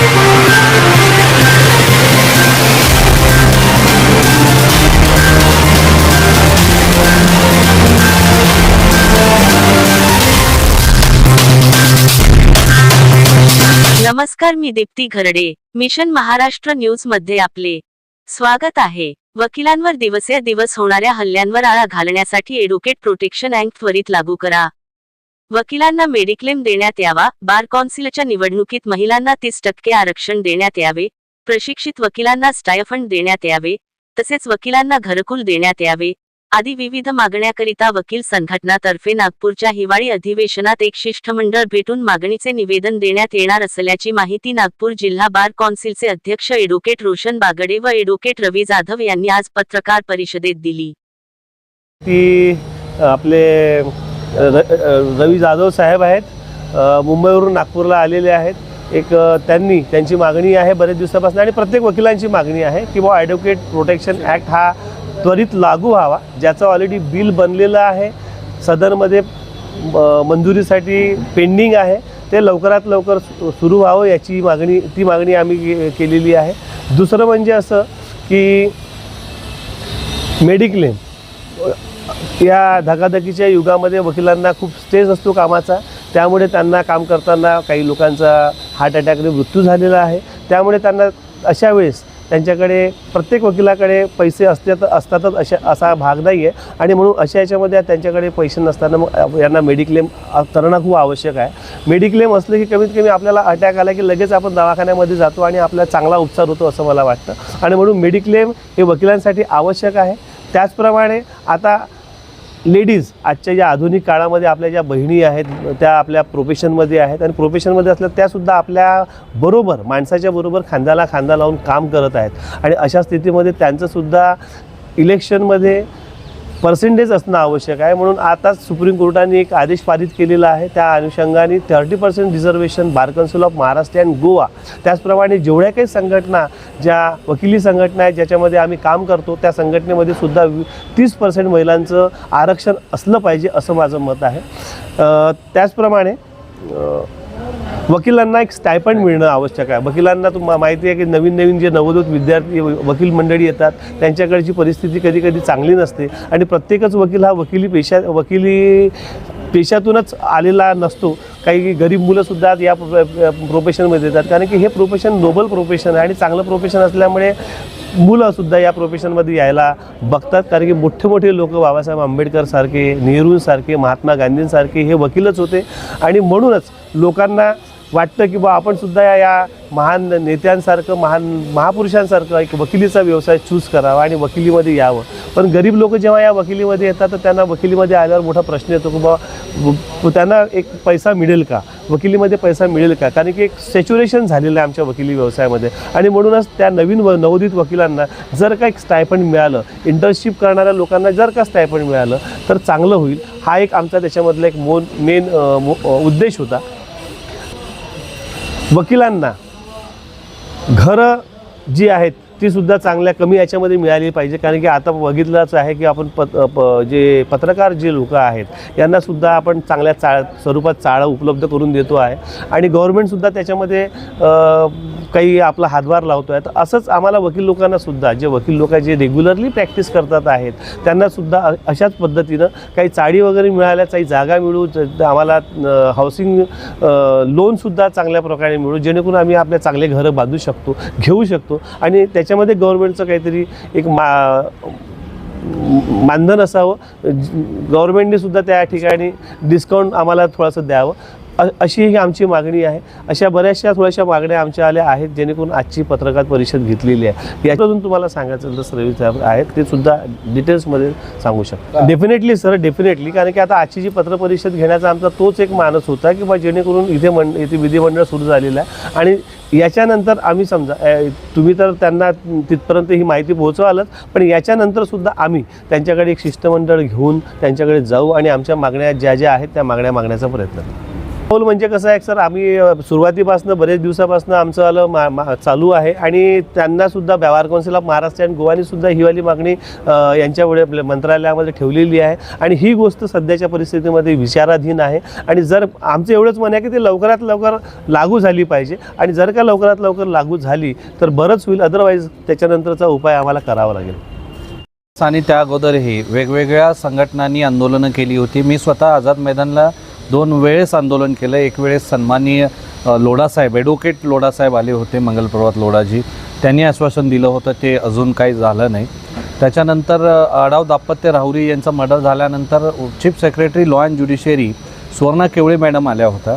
नमस्कार मी दीप्ती घरडे. मिशन महाराष्ट्र न्यूजमध्ये आपले स्वागत आहे. वकिलांवर दिवसे दिवस होणाऱ्या हल्ल्यांवर आळा घालण्यासाठी एडव्होकेट प्रोटेक्शन अँक त्वरित लागू करा. वकिलांना मेडिक्लेम देण्यात यावा बार कौन्सिलच्या निवडणुकीत महिलांना तीस टक्के आरक्षण देण्यात यावे प्रशिक्षित वकिलांना स्टायफंड देण्यात यावे तसेच वकिलांना घरकुल देण्यात यावे आदी विविध मागण्याकरिता वकील संघटनातर्फे नागपूरच्या हिवाळी अधिवेशनात एक शिष्टमंडळ भेटून मागणीचे निवेदन देण्यात येणार असल्याची माहिती नागपूर जिल्हा बार कौन्सिलचे अध्यक्ष एडव्होकेट रोशन बागडे व एडव्होकेट रवी जाधव यांनी आज पत्रकार परिषदेत दिली. ती आपले रवी जाधव साहेब आहेत. मुंबईवरून नागपूरला आलेले आहेत. एक त्यांनी त्यांची मागणी आहे बरेच दिवसापासून आणि प्रत्येक वकिलांची मागणी आहे की बा ॲडव्होकेट प्रोटेक्शन ॲक्ट हा त्वरित लागू व्हावा. ज्याचं ऑलरेडी बिल बनलेलं आहे. सदनमध्ये मंजुरीसाठी पेंडिंग आहे. ते लवकरात लवकर सु- सुरू व्हावं याची मागणी ती मागणी आम्ही के- केलेली आहे. दुसरं म्हणजे असं की मेडिक्लेम या धकाधकीच्या युगामध्ये वकिलांना खूप स्ट्रेस असतो कामाचा. त्यामुळे त्यांना काम करताना काही लोकांचा हार्ट अटॅकने मृत्यू झालेला आहे. त्यामुळे त्यांना अशा वेळेस त्यांच्याकडे प्रत्येक वकिलाकडे पैसे असतात असतातच अशा असा भाग नाही आहे आणि म्हणून अशा याच्यामध्ये त्यांच्याकडे पैसे नसताना मग यांना मेडिक्लेम करणं खूप आवश्यक आहे. मेडिक्लेम असलं की कमीत कमी आपल्याला अटॅक आला की लगेच आपण दवाखान्यामध्ये जातो आणि आपला चांगला उपचार होतो असं मला वाटतं. आणि म्हणून मेडिक्लेम हे वकिलांसाठी आवश्यक आहे. त्याचप्रमाणे आता लेडीज आजच्या ज्या आधुनिक काळामध्ये आपल्या ज्या बहिणी आहेत त्या आपल्या प्रोफेशनमध्ये आहेत आणि प्रोफेशनमध्ये असल्या त्यासुद्धा आपल्या बरोबर माणसाच्या बरोबर खांद्याला खांदा लावून काम करत आहेत. आणि अशा स्थितीमध्ये त्यांचंसुद्धा इलेक्शनमध्ये पर्सेंटेज असणं आवश्यक आहे. म्हणून आता सुप्रीम कोर्टाने एक आदेश पारित केलेला आहे. त्या अनुषंगाने thirty percent reservation bar council of Maharashtra and Goa त्याचप्रमाणे जेवढ्या काही संघटना ज्या वकिली संघटना आहेत ज्याच्यामध्ये आम्ही काम करतो त्या संघटनेमध्ये सुद्धा तीस पर्सेंट महिलांचं आरक्षण असलं पाहिजे असं माझं मत आहे. त्याचप्रमाणे वकिलांना एक स्टायपंड मिळणं आवश्यक आहे. वकिलांना तुम्हाला माहिती आहे की नवीन नवीन जे नवोदित विद्यार्थी वकील मंडळी येतात त्यांच्याकडची परिस्थिती कधी कधी चांगली नसते आणि प्रत्येकच वकील हा वकिली पेशा वकिली पेशातूनच आलेला नसतो. काही गरीब मुलंसुद्धा या प्रोफेशनमध्ये येतात. कारण की हे प्रोफेशन नोबल प्रोफेशन आहे आणि चांगलं प्रोफेशन असल्यामुळे मुलंसुद्धा या प्रोफेशनमध्ये यायला बघतात. कारण की मोठे मोठे लोक बाबासाहेब आंबेडकरसारखे नेहरूंसारखे महात्मा गांधींसारखे हे वकीलच होते. आणि म्हणूनच लोकांना वाटतं की बा आपण सुद्धा या या महान नेत्यांसारखं महान महापुरुषांसारखं एक वकिलीचा व्यवसाय चूज करावा आणि वकिलीमध्ये यावं. पण गरीब लोक जेव्हा या वकिलीमध्ये येतात तर त्यांना वकिलीमध्ये आल्यावर मोठा प्रश्न येतो की बाबा त्यांना एक पैसा मिळेल का? वकिलीमध्ये पैसा मिळेल का? कारण की एक सॅच्युरेशन झालेलं आहे आमच्या वकिली व्यवसायामध्ये. आणि म्हणूनच त्या नवीन व नवोदित वकिलांना जर का एक स्टायपंड मिळालं इंटर्नशिप करणाऱ्या लोकांना जर का स्टायपंड मिळालं तर चांगलं होईल. हा एक आमचा त्याच्यामधला एक मोन मेन उद्देश होता. वकिलांना घरं जी आहेत ती सुद्धा चांगल्या कमी याच्यामध्ये मिळाली पाहिजे. कारण की आता बघितलंच आहे की आपण पत प जे पत्रकार जे लोक आहेत यांनासुद्धा आपण चांगल्या चा स्वरूपात चाळं उपलब्ध करून देतो आहे. आणि गव्हर्मेंटसुद्धा त्याच्यामध्ये काही आपला हातभार लावतो आहे तर असंच आम्हाला वकील लोकांना सुद्धा जे वकील लोक जे रेग्युलरली प्रॅक्टिस करतात आहेत त्यांना सुद्धा अशाच पद्धतीनं काही चाळी वगैरे मिळाल्या काही जागा मिळू आम्हाला हाऊसिंग लोनसुद्धा चांगल्या प्रकारे मिळू जेणेकरून आम्ही आपल्या चांगले घरं बांधू शकतो घेऊ शकतो. आणि त्याच्यामध्ये गव्हर्नमेंटचं काहीतरी एक मा मानधन असावं गव्हर्मेंटने सुद्धा त्या ठिकाणी डिस्काउंट आम्हाला थोडंसं द्यावं. अशी ही आमची मागणी आहे. अशा बऱ्याचशा थोड्याशा मागण्या आमच्या आल्या आहेत जेणेकरून आजची पत्रकार परिषद घेतलेली आहे. याच्यातून तुम्हाला सांगायचं जसं रवी साहेब आहेत. ते सुद्धा डिटेल्समध्ये सांगू शकतात डेफिनेटली सर डेफिनेटली कारण की आता आजची जी पत्रपरिषद घेण्याचा आमचा तोच एक मानस होता की बा जेणेकरून इथे मंड इथे विधिमंडळ सुरू झालेलं आहे. आणि याच्यानंतर आम्ही समजा तुम्ही तर त्यांना तिथपर्यंत ही माहिती पोहोचवालच पण याच्यानंतर सुद्धा आम्ही त्यांच्याकडे एक शिष्टमंडळ घेऊन त्यांच्याकडे जाऊ आणि आमच्या मागण्या ज्या ज्या आहेत त्या मागण्या मागण्याचा प्रयत्न करू. पाऊल म्हणजे कसं आहे सर आम्ही सुरुवातीपासून बरेच दिवसापासून आमचं आलं मा, मा, चालू आहे आणि त्यांना सुद्धा व्यवहार कौन्सिल ऑफ महाराष्ट्र आणि गोवानी सुद्धा ही वाली मागणी यांच्यामुळे आपल्या मंत्रालयामध्ये ठेवलेली आहे. आणि ही गोष्ट सध्याच्या परिस्थितीमध्ये विचाराधीन आहे. आणि जर आमचं एवढंच म्हण आहे की ते लवकरात लवकर लागू झाली पाहिजे आणि जर का लवकरात लवकर लागू झाली तर बरंच होईल. अदरवाईज त्याच्यानंतरचा उपाय आम्हाला करावा लागेल. आणि त्या अगोदरही वेगवेगळ्या संघटनांनी आंदोलनं केली होती. मी स्वतः आझाद मैदानला दोन वेळेस आंदोलन केलं. एक वेळेस सन्माननीय लोढासाहेब ॲडव्होकेट लोढासाहेब आले होते मंगलप्रभात लोढाजी. त्यांनी आश्वासन दिलं होतं ते अजून काही झालं नाही. त्याच्यानंतर आडाव दापत्य राहुरी यांचा मर्डर झाल्यानंतर chief secretary law and judiciary Suvarna Kevale madam आल्या होत्या.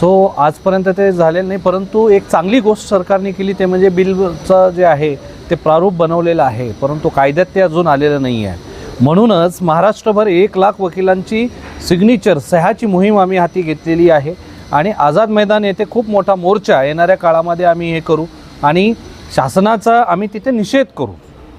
सो आजपर्यंत ते झालेलं नाही परंतु एक चांगली गोष्ट सरकारने केली ते म्हणजे बिलचं जे आहे ते प्रारूप बनवलेलं आहे. परंतु कायद्यात ते अजून आलेलं नाही आहे म्हणूनच महाराष्ट्रभर एक लाख वकिलांची सिग्नेचर सह्याची मोहीम आम्ही हाती घेतलेली आहे. आणि आझाद मैदान येथे खूप मोठा मोर्चा येणाऱ्या काळामध्ये आम्ही हे करू आणि शासनाचा आम्ही तिथे निषेध करू.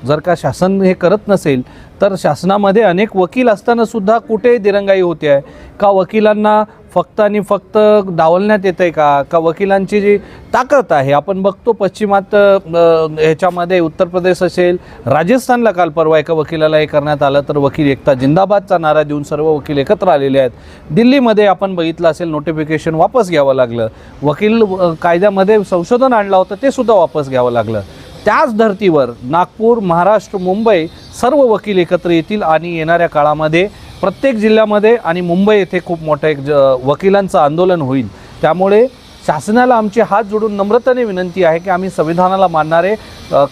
जर का शासन हे करत नसेल तर शासनामध्ये अनेक वकील असतानासुद्धा कुठे दिरंगाई होते आहे. का वकिलांना फक्त आणि फक्त डावलण्यात येतं आहे का? का वकिलांची जी ताकद आहे आपण बघतो पश्चिमात ह्याच्यामध्ये उत्तर प्रदेश असेल राजस्थानला काल परवा एका वकिलाला हे करण्यात आलं तर वकील एकता जिंदाबादचा नारा देऊन सर्व वकील एकत्र आलेले आहेत. दिल्लीमध्ये आपण बघितलं असेल नोटिफिकेशन वापस घ्यावं लागलं. वकील कायद्यामध्ये संशोधन आणलं होतं ते सुद्धा वापस घ्यावं लागलं. त्याच धर्तीवर नागपूर महाराष्ट्र मुंबई सर्व वकील एकत्र येतील आणि येणाऱ्या काळामध्ये प्रत्येक जिल्ह्यामध्ये आणि मुंबई येथे खूप मोठं एक ज वकिलांचं आंदोलन होईल. त्यामुळे शासनाला आमची हात जोडून नम्रतेने विनंती आहे की आम्ही संविधानाला मानणारे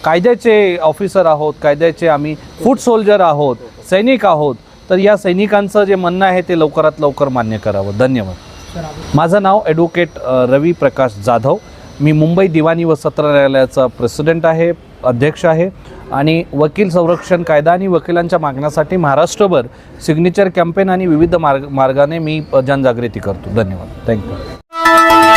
कायद्याचे ऑफिसर आहोत कायद्याचे आम्ही फूट सोल्जर आहोत सैनिक आहोत. तर या सैनिकांचं जे म्हणणं आहे ते लवकरात लवकर मान्य करावं. धन्यवाद. माझं नाव ॲडव्होकेट रवी प्रकाश जाधव. मी मुंबई दिवाणी व सत्र न्यायालयाचा प्रेसिडेंट आहे अध्यक्ष आहे. आणि वकील संरक्षण कायदा आणि वकिलांच्या मागण्यासाठी महाराष्ट्रभर सिग्नेचर कॅम्पेन आणि विविध मार्ग मार्गाने मी जनजागृती करतो. धन्यवाद. थँक्यू